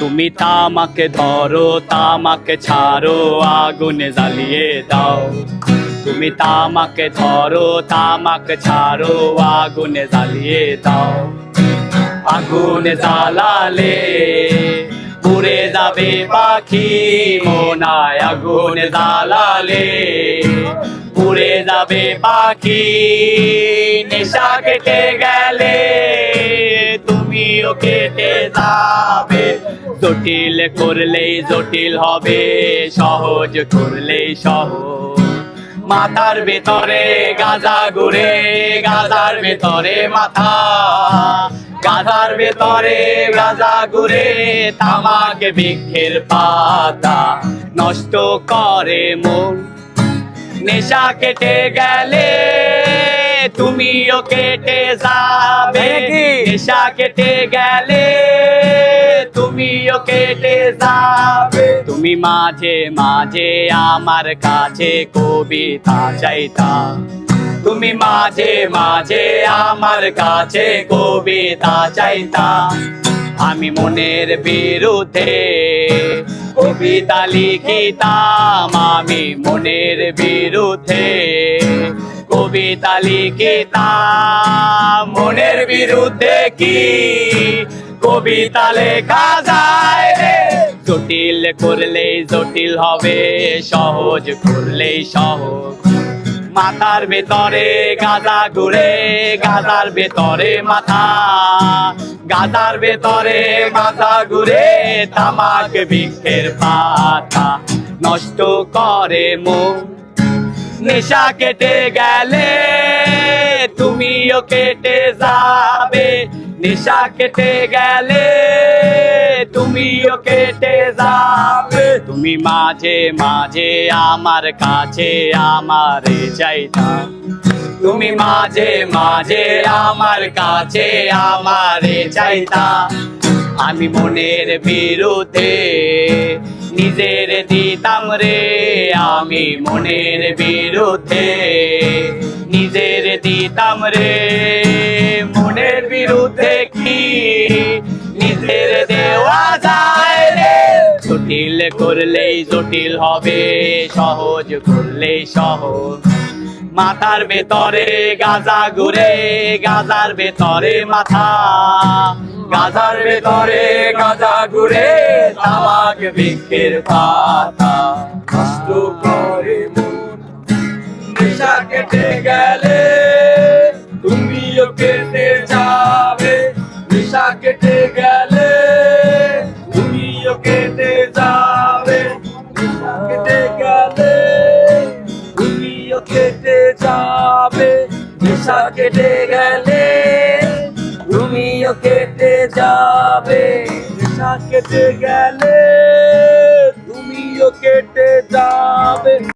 তুমি তামাকে ধরো, তামাকে ছাড়ো, আগুনে জ্বালিয়ে দাও। তুমি তামাকে ধরো, তামাকে ছাড়ো, আগুনে জ্বালিয়ে দাও। আগুনে জ্বালালে পুড়ে যাবে পাখি, মোনায় আগুনে জ্বালালে পুড়ে যাবে পাখি, নেশা কেটে গেলে তুমিও কেটে জটিল করলেই জটিল হবে সহজ করলেই সহজ। মাথার ভেতরে গাঁজা ঘুরে গাজার ভেতরে মাথা। গাজার ভেতরে গাজা ঘুরে তামাক বৃক্ষের পাতা নষ্ট করে মন। নেশা কেটে গেলে তুমিও কেটে যাবে। নেশা কেটে গেলে কেটে যাবে। তুমি মাঝে মাঝে আমার কাছে কবিতা চাইতা। তুমি মাঝে মাঝে আমার কাছে কবিতা চাইতা। আমি মনের বিরুদ্ধে কবিতা লিখিতাম। আমি মনের বিরুদ্ধে কবিতা লিখিতাম। মনের বিরুদ্ধে কি কবিতা লেখা যায় রে। জটিল করলেই জটিল হবে, সহজ করলেই সহজ। মাথার ভেতরে গাদা ঘুরে গাদার ভেতরে মাথা। গাদার ভেতরে মাথা ঘুরে, তামাক বৃক্ষের পাতা নষ্ট করে মন। নেশা কেটে গেলে তুমিও কেটে যাবে নেশা কেটে গেলে তুমিও কেটে যাবে। তুমি মাঝে মাঝে আমার কাছে আমারে চাইতা। তুমি মাঝে মাঝে আমার কাছে আমারে চাইতা। আমি মনের বিরুদ্ধে নিজের দিতাম রে। আমি মনের বিরুদ্ধে নিজের দিতাম রে। বিরুদ্ধে কি? নিজের দেওয়া যায় রে। জটিল করলেই জটিল হবে, সহজ করলেই সহজ। মাথার ভেতরে গাজা ঘুরে, গাজার ভেতরে মাথা। গাজার ভেতরে গাজা ঘুরে, তামাক বৃক্ষের পাতা। কষ্ট করে মন, নেশা কেটে গেলে কেটে যাবে, কেটে গেলে তুমিও কেটে যাবে। নেশা কেটে গেলে তুমিও কেটে যাবে। নেশা কেটে গেলে তুমিও কেটে যাবে।